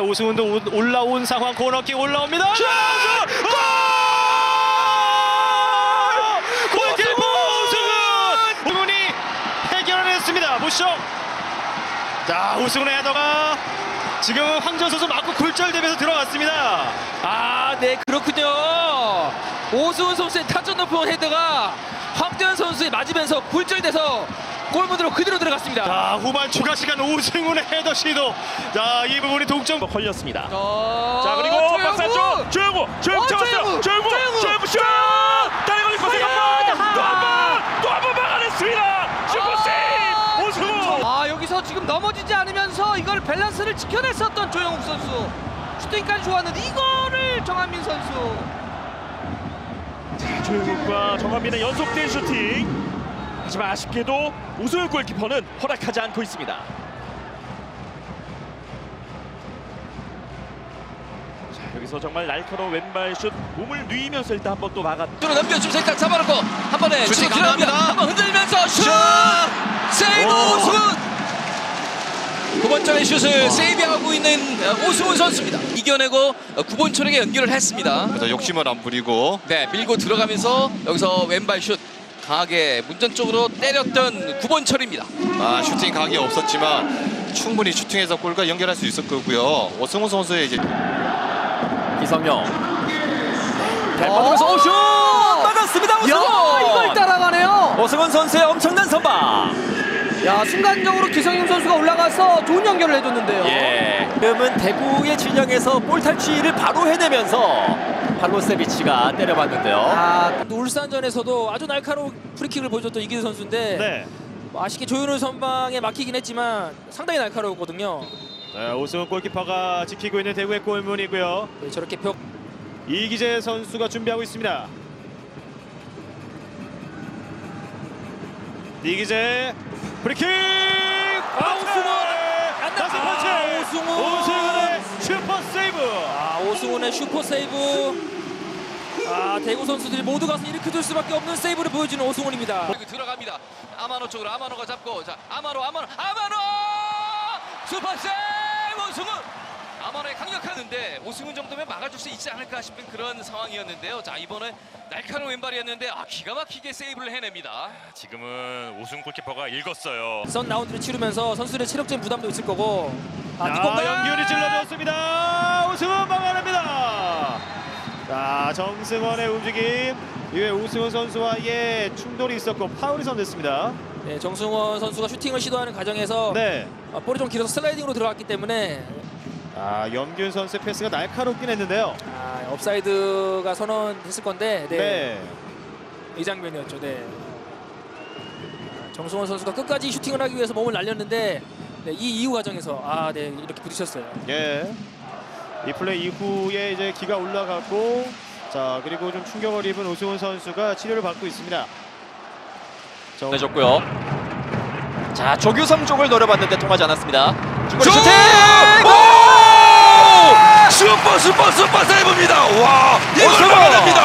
자 오승훈도 오- 올라온 상황 코너킥 올라옵니다. 슛! 골! 골키퍼 오승훈! 오승훈이 해결했습니다. 보시죠. 자 오승훈의 헤더가 지금 황전 선수 맞고 굴절되면서 들어갔습니다. 아, 네, 그렇군요. 오수훈 선수의 타점 높은 헤드가 황재현 선수에 맞으면서 굴절돼서 골문으로 그대로 들어갔습니다. 자 후반 추가 시간 오승훈의 헤더 시도. 자 이 부분이 동점 걸렸습니다. 어, 자 그리고! 박사 쪽 어, 잡았어요 조영우! 조영우 조영우! 조영우 슛 다리 걸릴 거 생각만 또한번또 한 번 막아냈습니다 슈퍼 세이브 오승우 아, 여기서 지금 넘어지지 않으면서 이걸 밸런스를 지켜냈었던 조영욱 선수. 슈팅까지 좋았는데 이거를 정한민 선수. 조영욱과 정한민의 연속된 슈팅 하지만 아쉽게도 우승 골키퍼는 허락하지 않고 있습니다 자 여기서 정말 날카로운 왼발 슛 몸을 누이면서 일단 한번 또 막아 뒤로 넘겨주면 생각 잡아놓고 한 번에 슈팅 치고 들어갑니다. 가능합니다. 한번 흔들면서 슛! 세이브 오. 두 번째 슛을 세이브하고 있는 어, 오승훈 선수입니다. 이겨내고 어, 구본철에게 연결을 했습니다. 그래서 욕심을 안 부리고 네, 밀고 들어가면서 여기서 왼발 슛 강하게 문전 쪽으로 때렸던 구본철입니다. 아, 슈팅 각이 없었지만 충분히 슈팅해서 골과 연결할 수 있을 거고요. 오승훈 선수의 이제 이성용 어? 받으면서 오슛 막았습니다 오승훈 야, 이걸 따라가네요. 오승훈 선수의 엄청난 선방 야, 순간적으로 기성용 선수가 올라가서 좋은 연결을 해줬는데요. 예 지금은 대구의 진영에서 볼 탈취를 바로 해내면서 발로세비치가 때려봤는데요 아, 울산전에서도 아주 날카로운 프리킥을 보여줬던 이기수 선수인데 네. 아쉽게 조윤우 선방에 막히긴 했지만 상당히 날카로웠거든요. 자, 오승훈 골키퍼가 지키고 있는 대구의 골문이고요. 네, 저렇게 벽 이기재 선수가 준비하고 있습니다. 이기재 프리킥! 아, 오승훈! 안 다섯 나- 번째 아, 오승훈! 오승훈의 슈퍼 세이브. 아, 오승훈의 슈퍼 세이브. 아, 대구 선수들이 모두 가서 일으켜줄 수밖에 없는 세이브를 보여주는 오승훈입니다. 그리고 들어갑니다. 아마노 쪽으로 아마노가 잡고 자 아마노 아마노 아마노 슈퍼 세이브 오승훈 아마노의 강력하는데 오승훈 정도면 막아줄 수 있지 않을까 싶은 그런 상황이었는데요. 자 이번에 날카로운 왼발이었는데 아 기가 막히게 세이브를 해냅니다. 지금은 오승 골키퍼가 읽었어요 선 라운드를 치르면서 선수들의 체력적인 부담도 있을 거고. 아, 자, 뒷공간! 연기훈이 찔러줬습니다. 오승훈 막아냅니다. 자, 정승원의 움직임. 이후에 오승훈 선수와의 충돌이 있었고 파울이 선됐습니다. 네, 정승원 선수가 슈팅을 시도하는 과정에서 네. 아, 볼이 좀 길어서 슬라이딩으로 들어갔기 때문에 아, 염균 선수의 패스가 날카롭긴 했는데요. 아, 업사이드가 선언됐을 건데 네, 네. 이 장면이었죠. 네. 정승원 선수가 끝까지 슈팅을 하기 위해서 몸을 날렸는데 네, 이 이후 과정에서 아, 네 이렇게 부딪혔어요. 예. 이 플레이 이후에 이제 기가 올라갔고 자, 그리고 좀 충격을 입은 오승훈 선수가 치료를 받고 있습니다. 정... 내줬고요 자 조규성 쪽을 노려봤는데 통하지 않았습니다 중거리 슛! 슈팅 오! 슈퍼 슈퍼 슈퍼 세이브입니다. 와 이걸 막아냅니다.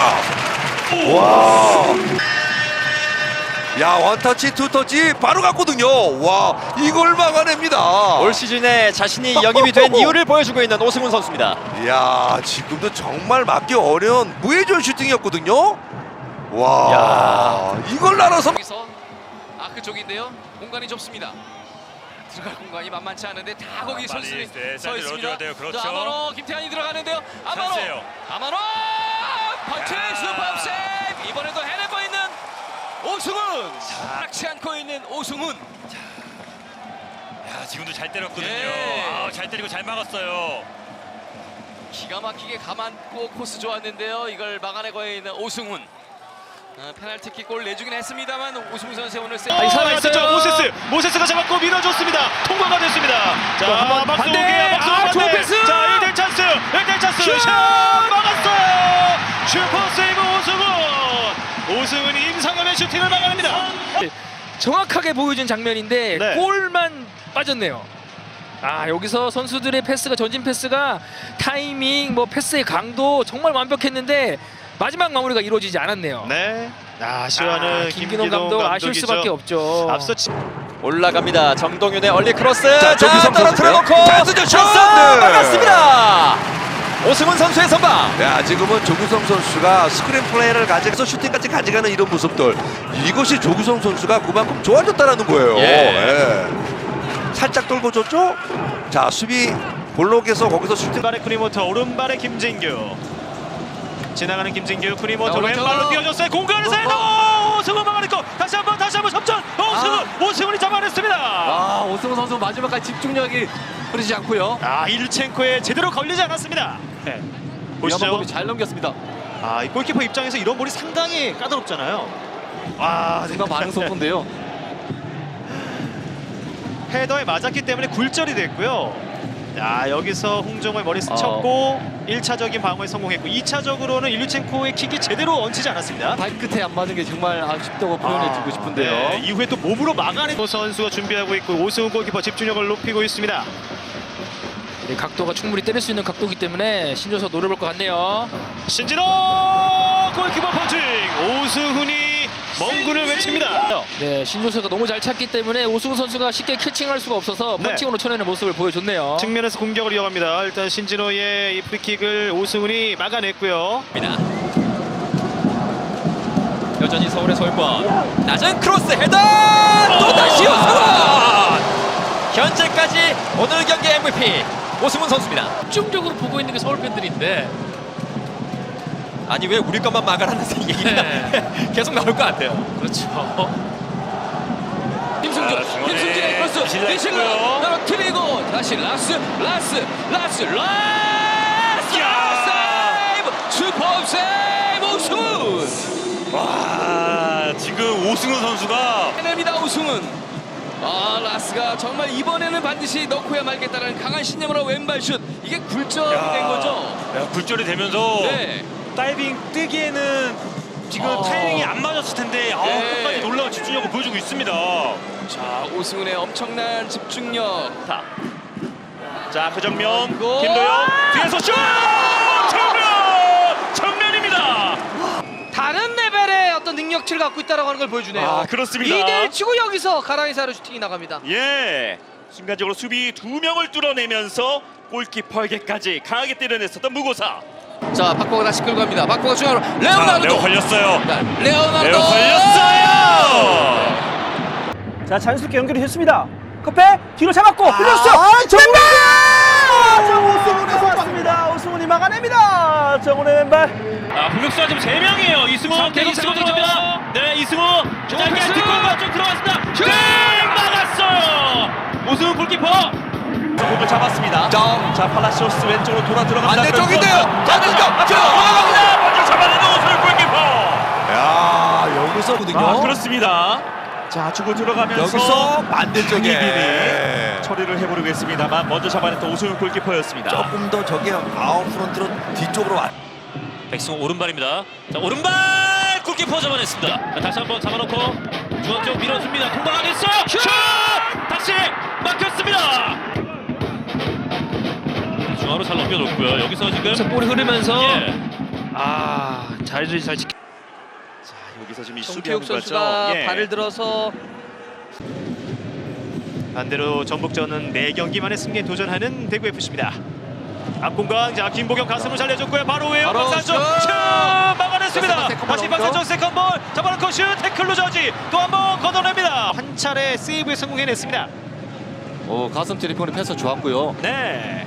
야 원터치 투터치 바로 갔거든요 와 이걸 막아냅니다 올 시즌에 자신이 영입이 된 이유를 보여주고 있는 오승훈 선수입니다 야 지금도 정말 막기 어려운 무회전 슈팅이었거든요 와 야. 이걸 날아서 아크 쪽인데요. 공간이 좁습니다. 들어갈 공간이 만만치 않은데 다 거기 빨리, 선수들이 네, 서 있습니다. 그렇죠. 자, 아마노 김태환이 들어가는데요. 아마노. 아마노 펀치 슈퍼 세이브 이번에도 해내고 있는 오승훈 낙치 않고 있는 오승훈 야 지금도 잘 때렸거든요 예. 아, 잘 때리고 잘 막았어요 기가 막히게 감안고 코스 좋았는데요. 이걸 막아내고 있는 오승훈. 어, 페널티킥 골 내주긴 했습니다만 오승훈 선수 오늘 세. 아, 살아있었죠. 모세스. 모세스가 잡았고 밀어줬습니다. 통과가 됐습니다. 자, 한번 박수 반대. 오게요. 박수 아, 반대. 좋은 패스. 자, 1대 찬스. 1대 찬스. 슛! 막았어요. 슈퍼 세이브 오승훈. 오승훈이 임상현의 슈팅을 막아냅니다. 정확하게 보여준 장면인데 네. 골만 빠졌네요. 아 여기서 선수들의 패스가 전진 패스가 타이밍 뭐 패스의 강도 정말 완벽했는데 마지막 마무리가 이루어지지 않았네요. 네. 아, 아쉬워하는 아, 김기동 감독 아쉬울 수밖에 없죠. 앞서 치... 올라갑니다. 정동윤의 얼리 크로스. 자, 조규성 떨어뜨려 놓고! 찬스! 네. 막았습니다. 오승훈 선수의 선방. 야 지금은 조규성 선수가 스크린 플레이를 가져가서 슈팅까지 가져가는 이런 모습들 이것이 조규성 선수가 그만큼 좋아졌다라는 거예요. 예. 예. 살짝 돌고 줬죠. 자 수비 볼록에서 거기서 슈팅 왼발의 쿠니모토 오른발의 김진규 지나가는 김진규 쿠니모토 자, 오른쪽. 왼발로 뛰어줬어요 공간에서 헤더 오승훈 막아냈고 다시 한번 다시 한번 접전 오승훈 오승훈이 잡아냈습니다 아 오승훈 선수 마지막까지 집중력이 흐르지 않고요. 아 일루첸코에 제대로 걸리지 않았습니다 네. 보시죠 잘 넘겼습니다. 아, 이 골키퍼 입장에서 이런 볼이 상당히 까다롭잖아요 아 순간 반응 속도인데요. 헤더에 맞았기 때문에 굴절이 됐고요 야 여기서 홍정호의 머리 스쳤고 1차적인 방어에 성공했고 2차적으로는 일루첸코의 킥이 제대로 얹히지 않았습니다 발끝에 안 맞은 게 정말 아쉽다고 표현해주고 싶은데요. 네, 이후에 또 몸으로 막아낸 선수가 준비하고 있고 오승훈 골키퍼 집중력을 높이고 있습니다. 이 각도가 충분히 때릴 수 있는 각도이기 때문에 신조서 노려볼 것 같네요. 신진호 골키퍼 펀칭 오승훈이 먼 군을 외칩니다. 네, 신조서가 너무 잘 찼기 때문에 오승훈 선수가 쉽게 캐칭할 수가 없어서 네. 펀칭으로 쳐내는 모습을 보여줬네요. 측면에서 공격을 이어갑니다. 일단 신진호의 이 프리킥을 오승훈이 막아냈고요. 여전히 서울의 서울권 낮은 크로스 헤더 또다시 오승훈 현재까지 오늘 경기 MVP 오승훈 선수입니다 집중적으로 보고 있는 게 서울 팬들인데 아니 왜 우리 것만 막아라는 얘기가 계속 나올 것 같아요 그렇죠. 김승준, 아, 중원에 김승준의 크로스, 미실라 있고요. 떨어뜨리고 다시 라스, 라스, 라스, 라스, 야! 세이브, 슈퍼 세이브 오승훈. 와 지금 오승훈 선수가 해냅니다 오승훈. 아 라스가 정말 이번에는 반드시 넣고야 말겠다는 강한 신념으로 왼발 슛. 이게 굴절이 야. 된 거죠. 야, 굴절이 되면서 네. 다이빙 뜨기에는 지금 아. 타이밍이 안 맞았을 텐데 아, 네. 끝까지 놀라운 집중력을 보여주고 있습니다. 자 오승훈의 엄청난 집중력. 자, 그 정면 골! 김도영 뒤에서 슛! 정면! 정면입니다. 다른 레벨 능력치를 갖고 있다는 걸 보여주네요. 아, 그렇습니다. 2대1 치고 여기서 가라이사로 슈팅이 나갑니다. 예. 순간적으로 수비 두 명을 뚫어내면서 골키퍼에게까지 강하게 때려냈었던 무고사. 자 박보가 다시 끌고 갑니다. 박보가 중앙으로 자, 레오나르도. 레오 걸렸어요. 자, 레오나르도. 레오 걸렸어요. 자 자연스럽게 연결이 됐습니다. 커페 뒤로 잡았고 흘렸어. 정답! 정우승훈의 선방입니다. 오승훈이 막아냅니다. 정훈의 왼발. 아, 공격수가 지금 세 명이에요. 이승우 계속 치고 들어갑니다. 네, 이승우. 짧게! 뒷공간 쪽 들어갔습니다. 슛! 막았어요. 오승훈 골키퍼. 공을 잡았습니다. 자, 자 팔라시오스 왼쪽으로 돌아 들어갑니다. 반대쪽인데요. 반대쪽. 자, 올라갑니다. 먼저 잡아내는 오승훈 골키퍼. 야 여기서거든요. 아, 그렇습니다. 자, 주고 들어가면서 여기서 반대쪽에 강희빈이 처리를 해보려고 했습니다만 먼저 잡아냈던 오승훈 골키퍼였습니다. 조금 더 저게 아웃 프론트로 뒤쪽으로 왔. 백승호 오른발입니다. 자, 오른발 골키퍼 잡아냈습니다. 자, 다시 한번 잡아놓고 중앙 쪽 밀어줍니다. 공방하겠어요. 슛! 다시 막혔습니다. 중앙으로 잘 넘겨놓고요. 여기서 지금 볼이 흐르면서 예. 아, 잘, 잘 지키. 자, 여기서 지금 이 정태욱 수비하고 선수가. 예. 발을 들어서 반대로 전북전은 4경기 만에 승리에 도전하는 대구 FC입니다. 앞공간 자 김보경 가슴을 살려줬고요. 바로 외요 바로 박산쪽 슛! 슛 막아냈습니다. 세컨볼, 다시 넘겨. 박산쪽 세컨볼 잡아놓고 슛 태클로 저지 또 한 번 걷어냅니다. 한 차례 세이브에 성공해냈습니다. 오 가슴 트리핑으로 패스 좋았고요 네.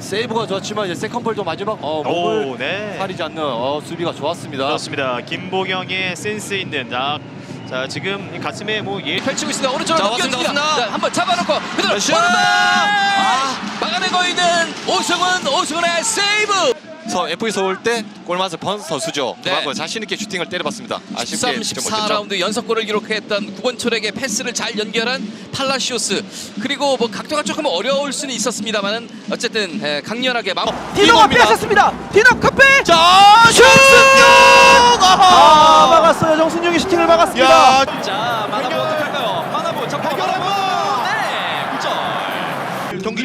세이브가 좋았지만 이제 세컨볼도 마지막 어, 몸을 오, 네. 사리지 않는 어, 수비가 좋았습니다 그렇습니다. 김보경의 센스 있는 자, 자 지금 이 가슴에 뭐 예. 펼치고 있습니다. 오른쪽으로 자, 넘겨줍니다. 왔습니다, 왔습니다. 자, 한번 잡아놓고 그대로 슛! 오른발 막아내고 있는 오승훈 오승훈의 세이브. 서 FE 서울 때 골맛을 번 선수죠. 네. 그만큼 자신 있게 슈팅을 때려봤습니다. 13, 아쉽게 좀 못했죠. 14라운드 연속골을 기록했던 구본철에게 패스를 잘 연결한 팔라시오스 그리고 뭐 각도가 조금 어려울 수는 있었습니다만은 어쨌든 에, 강렬하게 마음 디노가 빼앗았습니다. 디노 커페. 자, 아 아하. 막았어요. 정순영이 슈팅을 막았습니다. 야, 자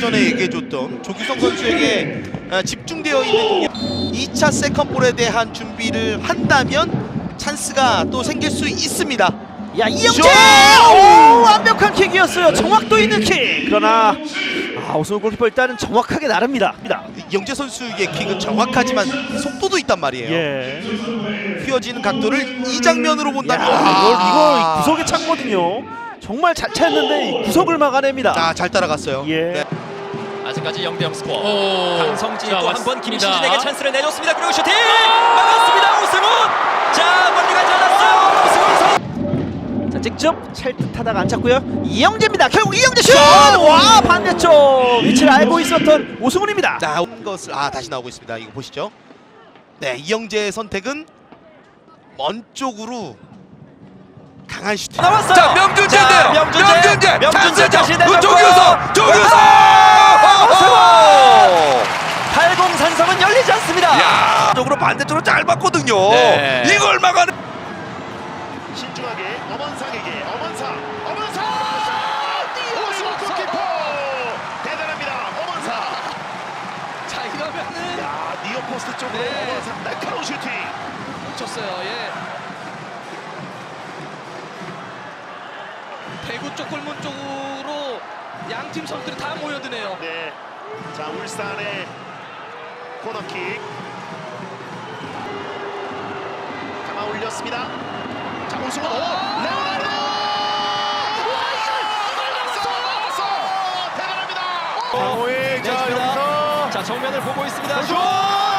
전에 얘기해줬던 조규성 선수에게 어, 집중되어 있는 공격 2차 세컨볼에 대한 준비를 한다면 찬스가 또 생길 수 있습니다. 야 이영재! 오, 완벽한 킥이었어요. 정확도 있는 킥. 그러나 아, 오승훈 골키퍼 일단은 정확하게 나릅니다. 영재 선수의 킥은 정확하지만 속도도 있단 말이에요. 예. 휘어지는 각도를 이 장면으로 야, 본다면 이걸 아. 이거 구석에 찬거든요. 정말 잘 찼는데 이 구석을 막아냅니다. 아, 잘 따라갔어요. 예. 네. 아직까지 0대0 스코어. 오. 강성진 자, 또한 번. 김시진에게 찬스를 내줬습니다. 그리고 슈팅 막았습니다. 오승훈. 자 멀리 가지 않았어요. 오승훈 선. 자 직접 찰 듯하다가 안 찼고요. 이영재입니다. 결국 이영재 슛! 와 반대쪽 위치를 알고 있었던 오승훈입니다. 자, 것을 아 다시 나오고 있습니다. 이거 보시죠. 네, 이영재의 선택은 먼 쪽으로 강한 슈팅. 나왔어요. 자 명준재인데요. 자, 명준재. 명준재. 명준재 다시. 내줬고요. 조규성. 조규성. 오승훈. 80 산성은 열리지 않습니다. 야, 쪽으로 반대쪽으로 잘 봤거든요. 네. 이걸 막아내. 신중하게 엄원상에게 엄원상 엄원상 오승훈 골키퍼 대단합니다 엄원상 자 이러면은 야 니어 포스트 쪽으로 네. 엄원상 날카로운 슈팅 놓쳤어요. 예. 대구 쪽 골문 쪽으로 양팀 선수들이 다 모여드네요. 네. 자 울산의 코너킥 감아 올렸습니다 자 오승훈 오 레오나르도 대단합니다 강호의 자 내줍니다. 여기서 자 정면을 보고 있습니다. 슛! 슛!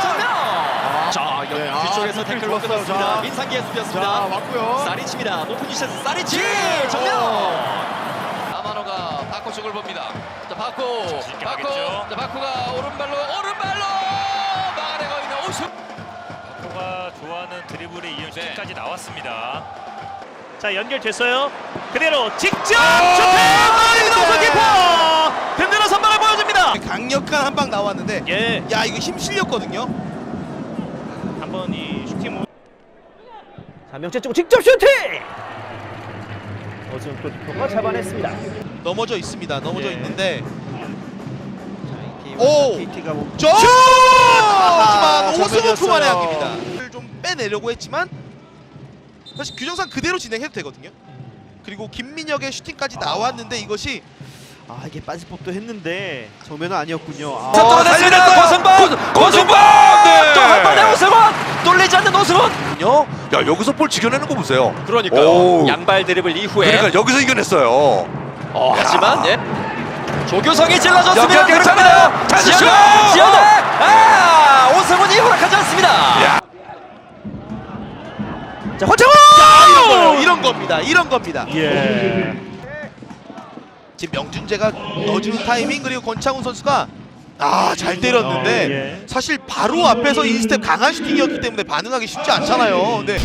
정면. 자 여- 네, 아, 뒤쪽에서 태클 태클 좋았어요. 끊었습니다. 자. 민상기의 자 수비였습니다. 왔고요 사리치입니다. 높은 위치에서 사리치 예! 정면. 아마노가 바코 쪽을 봅니다. 자 바코, 바코. 자 바코가 오른발로 오른발로 좋아하는 드리블의 이현 네. 슈팅까지 나왔습니다. 자 연결됐어요. 그대로 직접 슈팅! 네. 골키퍼! 든든한 선방을 보여줍니다. 강력한 한 방 나왔는데 예. 야, 이거 힘 실렸거든요. 한번 이 슈팅 모... 자 명재 쪽 직접 슈팅! 오승훈 골키퍼가 잡아냈습니다. 넘어져 있습니다. 넘어져 예. 있는데 오! 오! KT가 뭐... 저 아, 하지만 오승훈. 투만의 합입니다. 좀 빼내려고 했지만 사실 규정상 그대로 진행해도 되거든요. 그리고 김민혁의 슈팅까지 나왔는데 이것이 아 이게 빠질 법도 했는데 정면은 아니었군요. 아. 자 뚫어냈습니다. 고승범. 고승범. 네. 또한 번에 오승훈. 뚫리지 않는 오승훈. 요. 야 여기서 볼 지켜내는 거 보세요. 그러니까요. 오. 양발 드리블 이후에 그러니까 여기서 이겨냈어요. 어, 하지만 예. 조규성이 찔러줬습니다. 연결 괜찮아요. 찬스 슛! 지어내. 아, 오승훈이 허락하지 않습니다. 야. 자 허정호! 자, 이런 거요. 이런 겁니다. 이런 겁니다. 예. 지금 명준재가 넣어주는 타이밍 그리고 권창훈 선수가 아 잘 때렸는데 어, 예. 사실 바로 앞에서 인스텝 강한 슈팅이었기 때문에 반응하기 쉽지 않잖아요. 근데